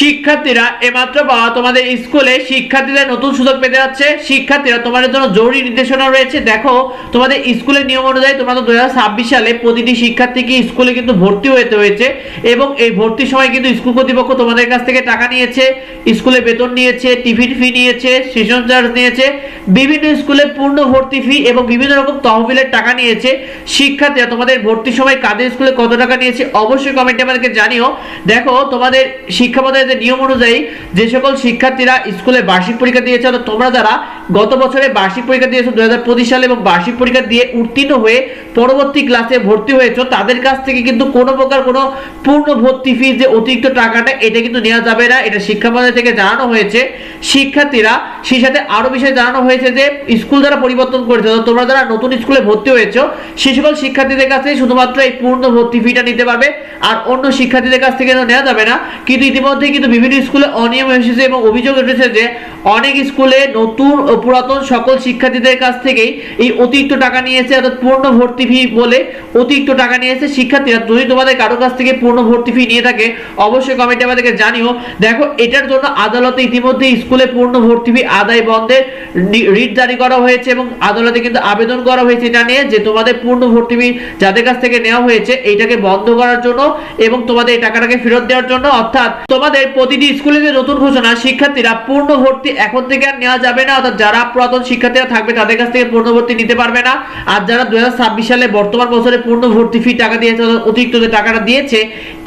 শিক্ষার্থীরা এমাত্র পাওয়া তোমাদের স্কুলে শিক্ষার্থীদের নতুন সুযোগ পেতে যাচ্ছে। শিক্ষার্থীরা তোমাদের জন্য জরুরি নির্দেশনা রয়েছে। দেখো, তোমাদের স্কুলের নিয়ম অনুযায়ী তোমাদের দু হাজার ছাব্বিশ সালে প্রতিটি শিক্ষার্থীকে স্কুলে কিন্তু ভর্তি হতে হয়েছে এবং এই ভর্তির সময় কিন্তু স্কুল কর্তৃপক্ষ তোমাদের কাছ থেকে টাকা নিয়েছে, স্কুলে বেতন নিয়েছে, টিফিন ফি নিয়েছে সেশন চার্জ নিয়েছে, বিভিন্ন স্কুলে পূর্ণ ভর্তি ফি এবং বিভিন্ন রকম তহবিলের টাকা নিয়েছে। শিক্ষার্থীরা তোমাদের ভর্তির সময় কাদের স্কুলে কত টাকা নিয়েছে অবশ্যই কমেন্টে আমাদেরকে জানিও। দেখো, তোমাদের শিক্ষা মন্ত্রণালয়ের নিয়ম অনুযায়ী যে সকল শিক্ষার্থীরা স্কুলে বার্ষিক পরীক্ষা দিয়েছে, অর্থাৎ তোমরা যারা গত বছরে বার্ষিক পরীক্ষা দিয়েছ দু হাজার পঁচিশ সালে এবং বার্ষিক পরীক্ষা দিয়ে উত্তীর্ণ হয়ে পরবর্তী ক্লাসে ভর্তি হয়েছো, তাদের কাছ থেকে কিন্তু কোনো প্রকার কোনো পূর্ণ ভর্তি ফি যে অতিরিক্ত টাকাটা, এটা কিন্তু নেওয়া যাবে না। এটা শিক্ষা মন্ত্রণালয় থেকে জানানো হয়েছে। শিক্ষার্থীরা সেই সাথে আরও বিষয় জানানো হয়েছে যে স্কুল যারা পরিবর্তন করেছে, অর্থাৎ তোমরা যারা নতুন স্কুলে ভর্তি হয়েছো, সেই সকল শিক্ষার্থীদের কাছে শুধুমাত্র এই পূর্ণ ভর্তি ফিটা নিতে পারবে, আর অন্য শিক্ষার্থীদের কাছ থেকে নেওয়া যাবে না। কিন্তু ইতিমধ্যে কিন্তু বিভিন্ন স্কুলে অনিয়ম এসেছে এবং অভিযোগ উঠেছে যে অনেক স্কুলে নতুন ও পুরাতন সকল শিক্ষার্থীদের কাছ থেকেই এই অতিরিক্ত টাকা নিয়েছে, অর্থাৎ পূর্ণ ভর্তি ফি বলে অতিরিক্ত টাকা নিয়েছে শিক্ষার্থীরা। যদি তোমাদের কারও কাছ থেকে পূর্ণ ভর্তি ফি নিয়ে থাকে, অবশ্যই কমেন্টে আমাদেরকে জানিও। দেখো, এটার জন্য আদালতে ইতিমধ্যে স্কুলে পূর্ণ ভর্তি ফি আদায় বন্ধের রিট জারি করা হয়েছে এবং আদালতে কিন্তু আবেদন করা হয়েছে এটা নিয়ে যে তোমাদের পূর্ণ ভর্তি ফি যাদের কাছ থেকে নেওয়া হয়েছে, এইটাকে বন্ধ করার জন্য এবং তোমাদের এই টাকাটাকে ফেরত দেওয়ার জন্য। অর্থাৎ তোমাদের প্রতিটি স্কুলে যে নতুন ঘোষণা, শিক্ষার্থীরা পূর্ণ ভর্তি এখন থেকে আর নেওয়া যাবে না। অর্থাৎ যারা পুরাতন শিক্ষার্থীরা থাকবে, তাদের কাছ থেকে পূর্ণ ভর্তি নিতে পারবে না। আর যারা দু সালে বর্তমান বছরে পূর্ণ ভর্তি ফি টাকা দিয়েছে, অর্থাৎ অতিরিক্ত যে টাকাটা দিয়েছে,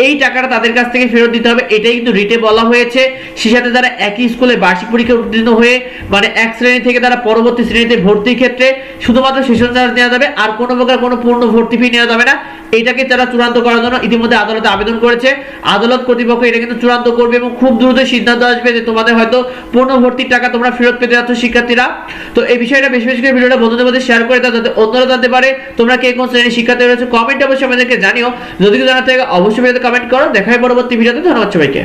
এই টাকাটা তাদের কাছ থেকে ফেরত দিতে হবে। এটাই কিন্তু রিটে বলা হয়েছে। সে সাথে যারা একই স্কুলে বার্ষিক পরীক্ষা উত্তীর্ণ হয়ে মানে এক শ্রেণি থেকে তারা পরবর্তী শ্রেণীতে ভর্তির ক্ষেত্রে শুধুমাত্র সেশন চার্জ নেওয়া যাবে, আর কোনো প্রকার কোনো পূর্ণ ভর্তি ফি নেওয়া যাবে না। এটাকে তারা চূড়ান্ত করার জন্য ইতিমধ্যে আদালতে আবেদন করেছে। আদালত কর্তৃপক্ষ এটা কিন্তু চূড়ান্ত করবে এবং খুব দ্রুত সিদ্ধান্ত আসবে যে তোমাদের হয়তো পূর্ণ ভর্তির টাকা তোমরা ফেরত পেতে যাচ্ছ শিক্ষার্থীরা। তো এই বিষয়টা বেশি বেশি করে ভিডিওটা বন্ধুদের মধ্যে শেয়ার করে দাও যাতে অন্যরা জানতে পারে তোমরা কে কোন শ্রেণির শিক্ষার্থী রয়েছে। কমেন্ট অবশ্যই আমাদেরকে জানিও। যদি জানার থাকে, অবশ্যই ভিডিওতে কমেন্ট করো। দেখাই পরবর্তী ভিডিওতে। ধন্যবাদ সবাইকে।